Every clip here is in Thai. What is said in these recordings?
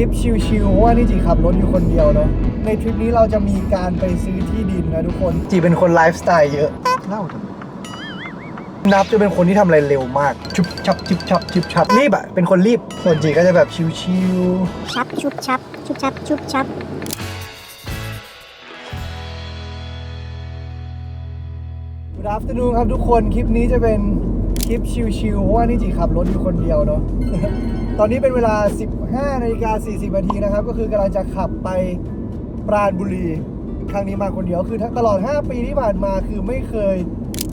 ลิปชิลๆเพราะว่านี่จีขับรถอยู่คนเดียวเนาะในทริปนี้เราจะมีการไปซื้อที่ดินนะทุกคนจีเป็นคนไลฟ์สไตล์เยอะเล่าทำไมนับจะเป็นคนที่ทำอะไรเร็วมากชุบชับชุบชับชุบชับรีบอะเป็นคนรีบส่วนจีก็จะแบบชิลชับชุบชับชุบชับชุบชับๆ Good afternoon ครับทุกคนคลิปนี้จะเป็นคลิปชิลๆเพราะว่านี่จีขับรถอยู่คนเดียวเนาะ ตอนนี้เป็นเวลา 15นาฬิกา40นาทีนะครับ ก็คือกำลังจะขับไปปราณบุรีครั้งนี้มาคนเดียวคือทั้งตลอด 5 ปีที่ผ่านมาคือไม่เคย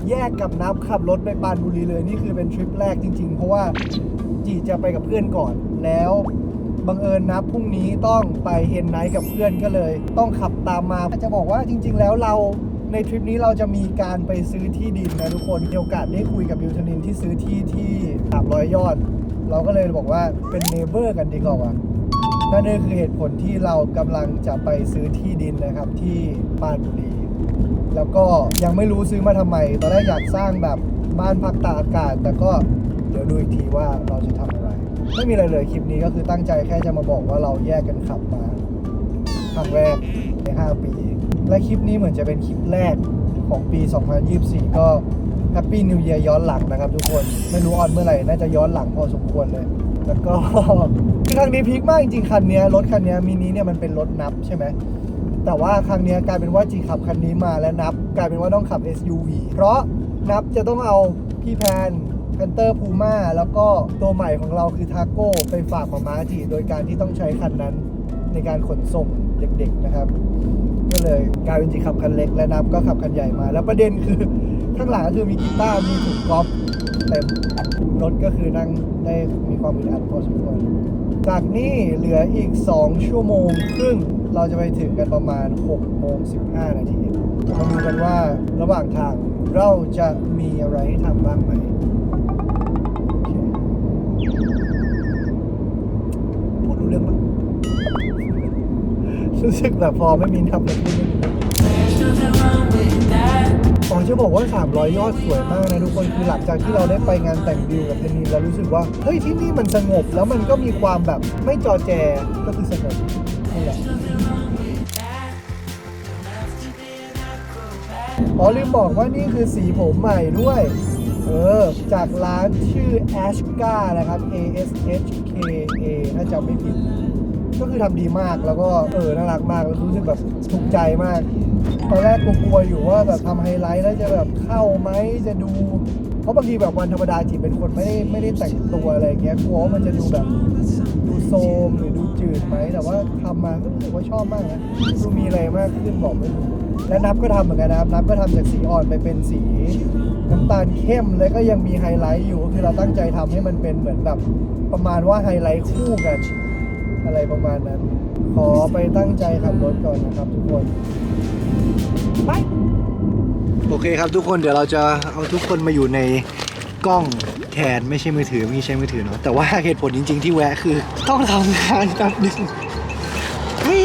แยกกับนับขับรถไปปราณบุรีเลยนี่คือเป็นทริปแรกจริง ๆ เพราะว่าจีจะไปกับเพื่อนก่อนแล้วบังเอิญนับพรุ่งนี้ต้องไปเฮนไนท์กับเพื่อนก็เลย ต้องขับตามมาจะบอกว่าจริง ๆ แล้วเราในทริปนี้เราจะมีการไปซื้อที่ดินนะทุกคนมีโอกาสได้คุยกับบิวทนินที่ซื้อที่ที่300ยอด เราก็เลยบอกว่าเป็นเนเบอร์กันดีกว่าว่ะนั่นก็คือเหตุผลที่เรากำลังจะไปซื้อที่ดินนะครับที่ปรานบุรี แล้วก็ยังไม่รู้ซื้อมาทำไม ตอนแรกอยากสร้างแบบบ้านพักตากอากาศ แต่ก็เดี๋ยวดูอีกทีว่าเราจะทำอะไร ไม่มีอะไรเลยคลิปนี้ก็คือตั้งใจแค่จะมาบอกว่าเราแยกกันขับมาครั้งแรกใน 5 ปี และคลิปนี้เหมือนจะเป็นคลิปแรกของปี 2024 ก็ แฮปปี้นิว e ย r ย้อนหลังนะครับทุกคนไม่รู้ออนเมื่อไหร่น่าจะย้อนหลังพอสมควรเลย แล้วก็คือครั้งนี้พีคมากจริงๆคันนี้รถคันนี้มินิเนี่ยมันเป็นรถนับใช่ไหมแต่ว่าครั้งนี้กลายเป็นว่าจีขับคันนี้มาและนับ กลายเป็นว่าต้องขับ SUV เพราะนับจะต้องเอาพี่แพนแพนเตอร์พูม่าแล้วก็ตัวใหม่ของเราคือทาโก้ไปฝากมาม้าจีโดยการที่ต้องใช้คันนั้นในการขนส่งเด็กๆนะครับ ก็เลยกลายเป็นจีขับคันเล็กและนับก็ขับคันใหญ่มา แล้วประเด็นคือ ข้างหลังก็คือมีกีตาร์มีถุงกอล์ฟเต็มรถก็คือนั่งได้มีความอึดอัดพอสมควรจากนี่เหลืออีก 2 ชั่วโมงครึ่งเราจะไปถึงกันประมาณ6โมง15 นาทีมาดูกันว่าระหว่างทางเราจะมีอะไรให้ทำบ้างไหมพูดรู้เรื่องปะรู้สึกแบบพอไม่มีนับเลยพูดไรเรื่องอ๋อ จะบอกว่า 300 ยอดสวยมากนะทุกคนคือหลังจากที่เราได้ไปงานแต่งดิวกับเทนนิสแล้วรู้สึกว่าเฮ้ยที่นี่มันสงบแล้วมันก็มีความแบบไม่จอแจก็คือสงบนี่แหละอ๋อลืมบอกว่านี่คือสีผมใหม่ด้วย เออ จากร้านชื่อ Ashka นะครับ A S H K A ถ้าจำไม่ผิด ก็คือทำดีมากแล้วก็เออน่ารักมากแล้วรู้สึกแบบถูกใจมาก ตอนแรกกลัวๆอยู่ว่าแบบทำไฮไลท์แล้วจะแบบเข้าไหมจะดู เพราะบางทีแบบวันธรรมดาจีเป็นคนไม่ได้ไม่ได้แต่งตัวอะไรอย่างเงี้ยกลัวว่ามันจะดูแบบดูโซมหรือดูจืดไหมแต่ว่าทำมาก็รู้สึกว่าชอบมากนะดูมีอะไรมากขึ้นบอกไม่ถูกและนับก็ทำเหมือนกันนะครับนับก็ทำจากสีอ่อนไปเป็นสีน้ำตาลเข้มแล้วก็ยังมีไฮไลท์อยู่คือเราตั้งใจทำให้มันเป็นเหมือนแบบประมาณว่าไฮไลท์คู่กัน อะไรประมาณนั้น ขอไปตั้งใจขับรถก่อนนะครับทุกคน ไป โอเคครับทุกคนเดี๋ยวเราจะเอาทุกคนมาอยู่ในกล้องแทนไม่ใช่มือถือไม่ใช่มือถือเนาะแต่ว่าเหตุผลจริง ๆ ที่แวะคือ ต้องทำงานแป๊บนึงเฮ้ย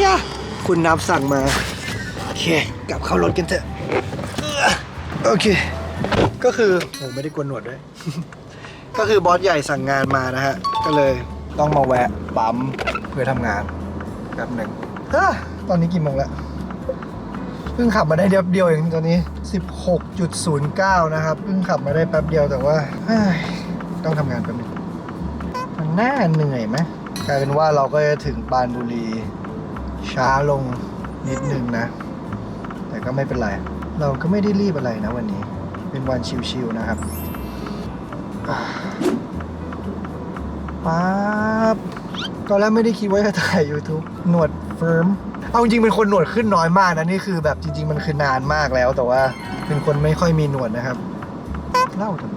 คุณนับสั่งมา โอเค กลับเข้ารถกันเถอะ โอเค ก็คือโอ้ไม่ได้กวนหนวดด้วย ก็คือบอสใหญ่สั่งงานมานะฮะ ก็เลยต้องมาแวะปั๊มเพื่อทำงานแป๊บหนึ่งตอนนี้กี่โมงแล้ว เพิ่งขับมาได้เดียวเดียวเองตอนนี้ 16.09 นะครับ เพิ่งขับมาได้แป๊บเดียวแต่ว่าต้องทำงานแป๊บนึงมันน่าเหนื่อยไหมกลายเป็นว่าเราก็จะถึงปานบุรี ช้าลงนิดนึงนะ แต่ก็ไม่เป็นไร เราก็ไม่ได้รีบอะไรนะวันนี้ เป็นวันชิวๆนะครับอ่าปั๊บตอนแรกไม่ได้คิดว่าจะถ่าย YouTube หนวดเฟิร์ม เอาจริงเป็นคนหนวดขึ้นน้อยมากนะนี่คือแบบจริง ๆ มันคือนานมากแล้ว แต่ว่าเป็นคนไม่ค่อยมีหนวดนะครับเล่าทำไม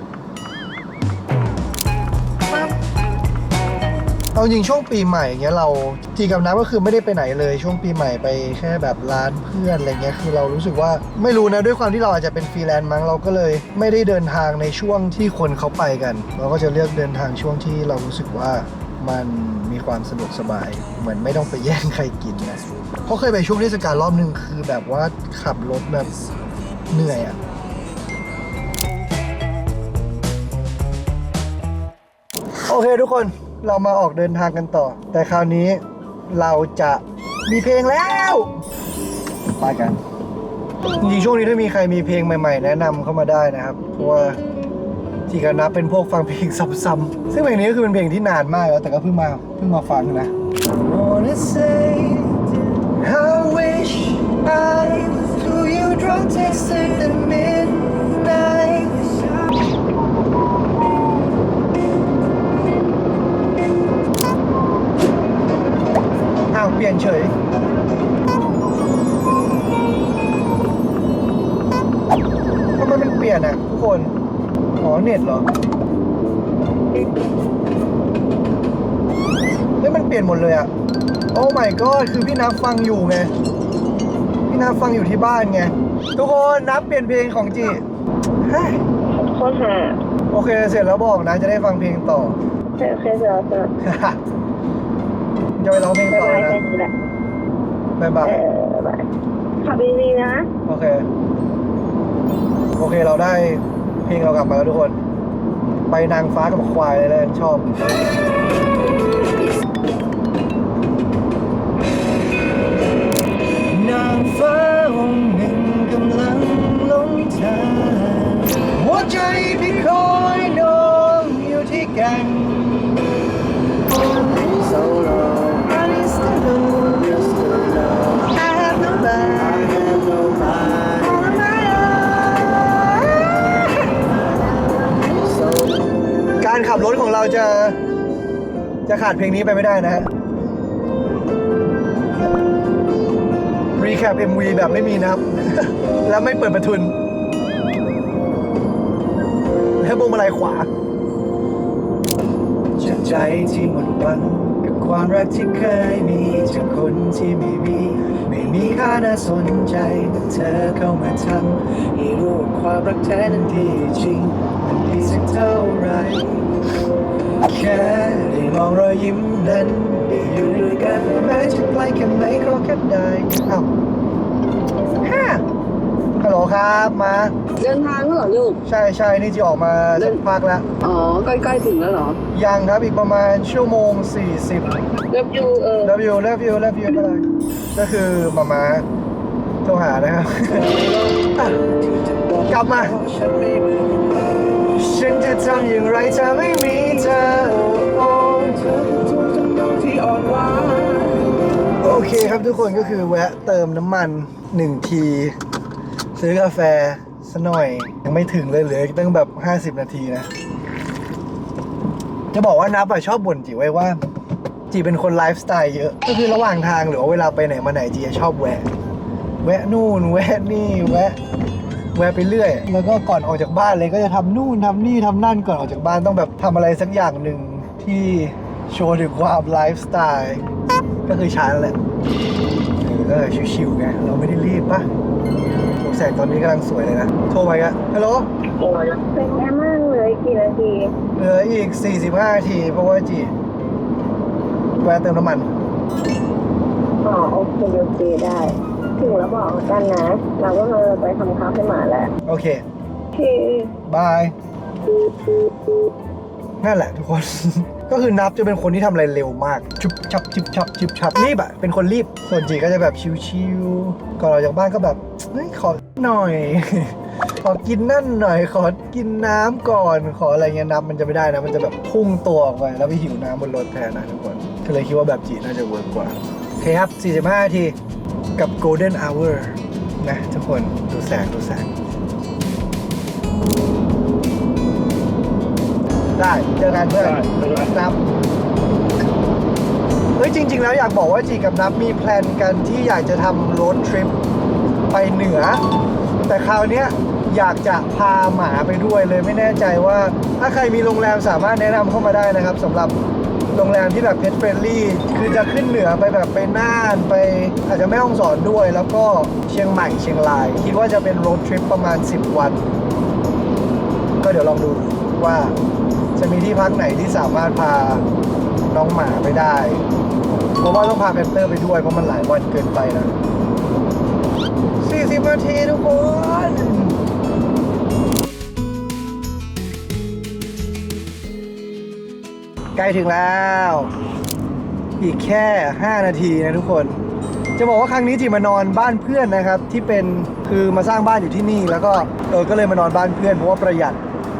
เอาจริงช่วงปีใหม่อย่างเงี้ยเราจีกับน้ำก็คือไม่ได้ไปไหนเลยช่วงปีใหม่ไปแค่แบบร้านเพื่อนอะไรเงี้ยคือเรารู้สึกว่าไม่รู้นะด้วยความที่เราอาจจะเป็นฟรีแลนซ์มั้งเราก็เลยไม่ได้เดินทางในช่วงที่คนเขาไปกัน เราก็จะเลือกเดินทางช่วงที่เรารู้สึกว่า มันมีความสะดวกสบาย เหมือนไม่ต้องไปแย่งใครกินนะเพราะเคยไปช่วงเทศกาลรอบหนึ่งคือแบบว่าขับรถแบบเหนื่อยอะโอเคทุกคนเรามาออกเดินทางกันต่อ แต่คราวนี้เราจะมีเพลงแล้วไปกันจริงๆช่วงนี้ถ้ามีใครมีเพลงใหม่ ๆ แนะนำเข้ามาได้นะครับเพราะว่า ที่กันนับเป็นพวกฟังเพลงซ้ำๆซึ่งเพลงนี้ก็คือเป็นเพลงที่นานมากแล้วแต่ก็เพิ่งมาเพิ่งมาฟังนะ Wanna say I wish I threw you drunk text at the midnight อ้าวเปลี่ยนเฉยทำไมมันเปลี่ยนอะทุกคน อ๋อเน็ตเหรอเฮ้ยมันเปลี่ยนหมดเลยอะโอ้ my god คือพี่นับฟังอยู่ไง พี่นับฟังอยู่ที่บ้านไง ทุกคนนับเปลี่ยนเพลงของจีเฮ้ยโคตรหาโอเคเสร็จแล้วบอกนะ จะได้ฟังเพลงต่อ โอเคโอเคเสร็จแล้วเสร็จแล้วจะไปร้องเพลงบ๊ายต่อบายนะแค่นี้แหละบ๊ายบาย เออบ๊ายบายขับดีๆนะ โอเค โอเคเราได้ เพลงเรากลับมาแล้วทุกคน ไปนางฟ้ากับควายเลยเลยชอบนางฟ้าองค์หนึ่งกำลังลงทางหัวใจพี่คอ การขับรถของเราจะจะขาดเพลงนี้ไปไม่ได้นะฮะรีแคป MV แบบไม่มีนะครับ แล้วไม่เปิดประทุนและพวงมาลัยขวาจากใจที่หมดหวังกับความรักที่เคยมีจากคนที่ไม่มี ไม่มีค่าน่าสนใจแต่เธอเข้ามาทำให้รู้ว่าความรักแท้นั้นดีจริง สักเท่าไหรแค่ได้มองรอยยิ้มนั้นได้อยู่ด้วยกันแม้จะไกลแค่ไหนก็แค่ได้อ้าวฮ่าฮัลโหลครับมา เดินทางแล้วเหรอลูก ใช่ใช่นี่จะออกมาสักพักแล้ว อ๋อ ใกล้ๆถึงแล้วเหรอ ยังครับอีกประมาณชั่วโมง 40 เลิฟยูเออ love you love you love you อะไรก็คือมามาโทรหานะครับอะกลับมา ฉันจะทำอย่างไรถ้าไม่มีเธอโอ้เธอคือทุกจำนงที่อ่อนหวานโอเคครับทุกคนก็คือแวะเติมน้ำมันหนึ่งที ซื้อกาแฟสักหน่อย ยังไม่ถึงเลยเหลือตั้งแบบ 50 นาทีนะ จะบอกว่านับอะชอบบ่นจีไว้ว่า จีเป็นคนไลฟ์สไตล์เยอะ ก็คือระหว่างทางหรือว่าเวลาไปไหนมาไหนจีจะชอบแวะ แวะนู่น แวะนี่ แวะ แวะไปเรื่อย แล้วก็ก่อนออกจากบ้านเลยก็จะทำนู่นทำนี่ทำนั่นก่อนออกจากบ้านต้องแบบทำอะไรสักอย่างหนึ่งที่โชว์ถึงความไลฟ์สไตล์ก็คือช้านั่นแหละเออก็เลยชิวๆไงเราไม่ได้รีบปะโอ้แสงตอนนี้กำลังสวยเลยนะ โทรไปอะฮัลโหลเป็นแค่มากเลยกี่นาที เหลืออีก 45นาที เพราะว่าจีแวะเติมน้ำมัน อ๋อ โอเค โอเค ได้ ถึงแล้วบอกกันนะ เราก็เลยไปทำข้าวให้หมาแล้วโอเคโอเคบาย นั่นแหละทุกคน ก็คือนับจะเป็นคนที่ทำอะไรเร็วมาก ชุบชับชิบชับชิบชับรีบอะเป็นคนรีบ ส่วนจีก็จะแบบชิวๆก่อนออกจากบ้านก็แบบ เฮ้ย ขอหน่อย ขอกินนั่นหน่อย ขอกินน้ำก่อน ขออะไรเงี้ยนับมันจะไม่ได้นะ มันจะแบบพุ่งตัวออกไปแล้วไปหิวน้ำบนรถแทนนะทุกคน ก็เลยคิดว่าแบบจีน่าจะเวิร์กกว่า โอเคครับ 45นาที กับ golden hour นะทุกคนดูแสงดูแสง ได้เจอกันเพื่อนนับเฮ้ยจริง ๆ แล้วอยากบอกว่าจีกับนับมีแพลนกันที่อยากจะทำโรดทริปไปเหนือ แต่คราวเนี้ยอยากจะพาหมาไปด้วยเลยไม่แน่ใจว่า ถ้าใครมีโรงแรมสามารถแนะนำเข้ามาได้นะครับสำหรับ โรงแรมที่แบบเพ t เฟรนลี่คือจะขึ้นเหนือไปแบบไปน่านไปอาจจะแม่ฮ่องสอนด้วย แล้วก็เชียงใหม่เชียงราย คิดว่าจะเป็นโรดทริปประมาณ 10 วัน ก็เดี๋ยวลองดูว่าจะมีที่พักไหนที่สามารถพาน้องหมาไปได้ เพราะว่าต้องพาแพนเตอร์ไปด้วยเพราะมันหลายวันเกินไปนะ40นาทีทุกคน ใกล้ถึงแล้ว อีกแค่ 5 นาทีนะทุกคน จะบอกว่าครั้งนี้จีมานอนบ้านเพื่อนนะครับ ที่เป็นคือมาสร้างบ้านอยู่ที่นี่ แล้วก็เออก็เลยมานอนบ้านเพื่อนเพราะว่าประหยัด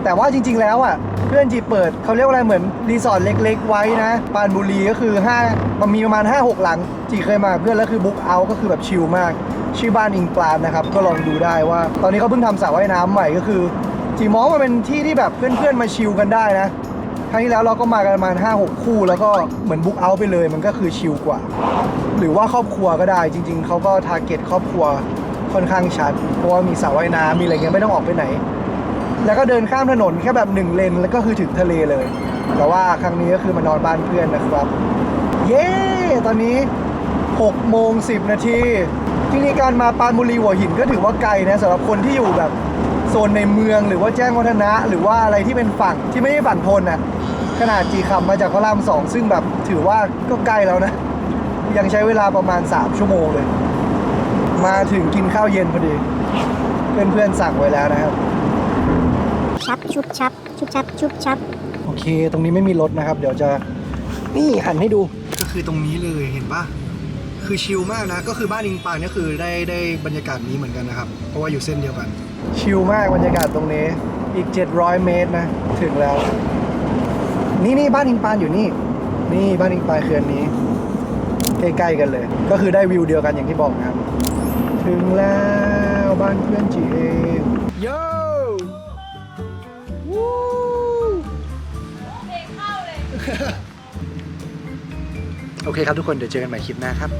แต่ว่าจริง ๆ แล้วอะเพื่อนจีเปิดเขาเรียกว่าอะไรเหมือนรีสอร์ทเล็ก ๆ ไว้นะปานบุรีก็คือ5มันมีประมาณ 5-6 หลัง จีเคยมาเพื่อนแล้วคือบุ๊กเอาก็คือแบบชิลมาก ชื่อบ้านอิงปลานนะครับก็ลองดูได้ว่า ตอนนี้เขาเพิ่งทำสระว่ายน้ำใหม่ก็คือจีมองว่าเป็นที่ที่แบบเพื่อนๆมาชิลกันได้นะ ครั้งที่แล้วเราก็มากันประมาณ5-6 คู่ แล้วก็เหมือนบุ๊กเอาท์ไปเลย มันก็คือชิลกว่า หรือว่าครอบครัวก็ได้จริง ๆเขาก็ทาร์เก็ตครอบครัวค่อนข้างชัด เพราะว่ามีสระว่ายน้ำมีอะไรเงี้ยไม่ต้องออกไปไหน แล้วก็เดินข้ามถนนแค่แบบหนึ่งเลนแล้วก็คือถึงทะเลเลย แต่ว่าครั้งนี้ก็คือมานอนบ้านเพื่อนนะครับ เย้ ตอนนี้6โมง10 นาทีที่นี่การมาปานบุรีหัวหินก็ถือว่าไกลนะสำหรับคนที่อยู่แบบ ซนในเมืองหรือว่าแจ้งวัฒนะหรือว่าอะไรที่เป็นฝั่งที่ไม่ใช่ฝั่งทนนะขนาดจีคำมาจากพระรามสองซึ่งแบบถือว่าก็ใกล้แล้วนะ ยังใช้เวลาประมาณ 3 ชั่วโมงเลย มาถึงกินข้าวเย็นพอดี เพื่อนๆสั่งไว้แล้วนะครับ ชับชุบชับ ชุบชับ ชุบชับ โอเค ตรงนี้ไม่มีรถนะครับ เดี๋ยวจะนี่หันให้ดูก็คือตรงนี้เลยเห็นปะ คือชิลมากนะ ก็คือบ้านอิงปางเนี่ยคือได้ได้บรรยากาศนี้เหมือนกันนะครับ เพราะว่าอยู่เส้นเดียวกัน ชิลมากบรรยากาศตรงนี้ อีก 700 เมตรนะ ถึงแล้ว นี่นี่บ้านอิงปานอยู่นี่ นี่บ้านอิงปานคืออันนี้ ใกล้ๆกันเลย ก็คือได้วิวเดียวกันอย่างที่บอกนะครับ ถึงแล้วบ้านเพื่อนจีเองโย่วู้ โอเคครับทุกคนเดี๋ยวเจอกันใหม่คลิปหน้าครับ